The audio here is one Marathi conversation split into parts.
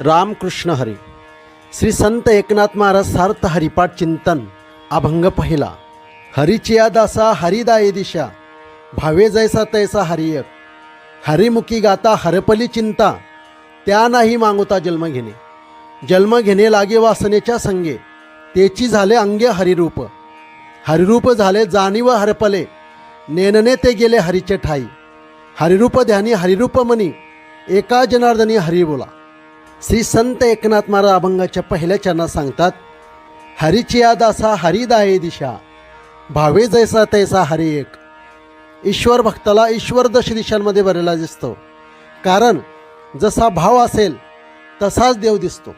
रामकृष्ण हरी। श्री संत एकनाथ महाराज सार्थ हरिपाठ चिंतन अभंग पहिला। हरिचिया दासा हरिदाये दिशा। भावे जैसा तैसा हरियक हरिमुखी गाता हरपली चिंता। त्या नाही मागवता जन्म घेणे। जन्म घेणे लागे वासनेच्या संगे। तेची झाले अंगे हरिरूप। हरिरूप झाले जाणीव हरपले। नेनने ते गेले हरीचे ठाई। हरिरूप ध्यानी हरिरूप मनी। एका जनार्दनी हरी बोला। श्री संत एकनाथ महाराज अभंगाच्या पहिल्या चरणात सांगतात हरीची या दासा हरिदाये दिशा. भावे जैसा तैसा हरी एक. ईश्वर भक्ताला ईश्वर दश दिशांमध्ये भरलेला दिसतो. कारण जसा भाव असेल तसाच देव दिसतो.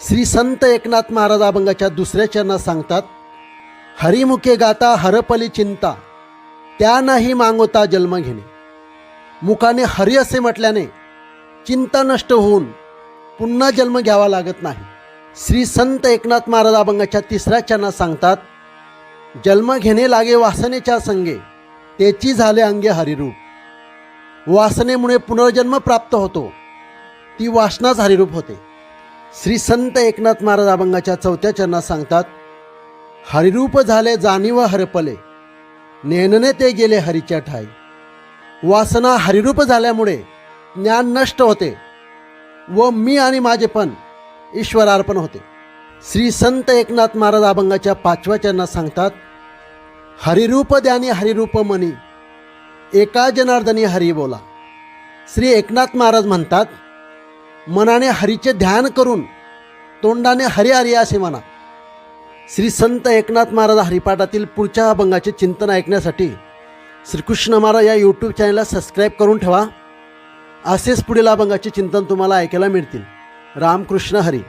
श्री संत एकनाथ महाराज अभंगाच्या दुसऱ्या चरणात सांगतात हरिमुखे गाता हरपली चिंता. त्या नाही मागवता जन्म घेणे. मुखाने हरी असे म्हटल्याने चिंता नष्ट होऊन पुन्हा जन्म घ्यावा लागत नाही. श्री संत एकनाथ महाराज अभंगाच्या तिसऱ्या चरणात सांगतात जन्म घेणे लागे वासनेच्या संगे त्याची झाले अंगे हरिरूप. वासनेमुळे पुनर्जन्म प्राप्त होतो ती वासनाच हरिरूप होते. श्री संत एकनाथ महाराज अभंगाच्या चौथ्या चरणात सांगतात हरिरूप झाले जाणीव हरपले नेनने ते गेले हरीच्या ठाई. वासना हरिरूप झाल्यामुळे ज्ञान नष्ट होते व मी आणि माझे पण ईश्वरार्पण होते. श्री संत एकनाथ महाराज अभंगाच्या पाचव्या चरणात सांगतात हरिरूप द्यानी हरिरूप मनी एका जनार्दनी हरी बोला. श्री एकनाथ महाराज म्हणतात मनाने हरीचे ध्यान करून तोंडाने हरी हरी असे म्हणा. श्री संत एकनाथ महाराज हरिपाठातील पुढच्या अभंगाचे चिंतन ऐकण्यासाठी श्रीकृष्ण महाराज या यूट्यूब चॅनलला सबस्क्राईब करून ठेवा. असेच पुढील अभंगाचे चिंतन तुम्हाला ऐकायला मिळतील. रामकृष्ण हरी.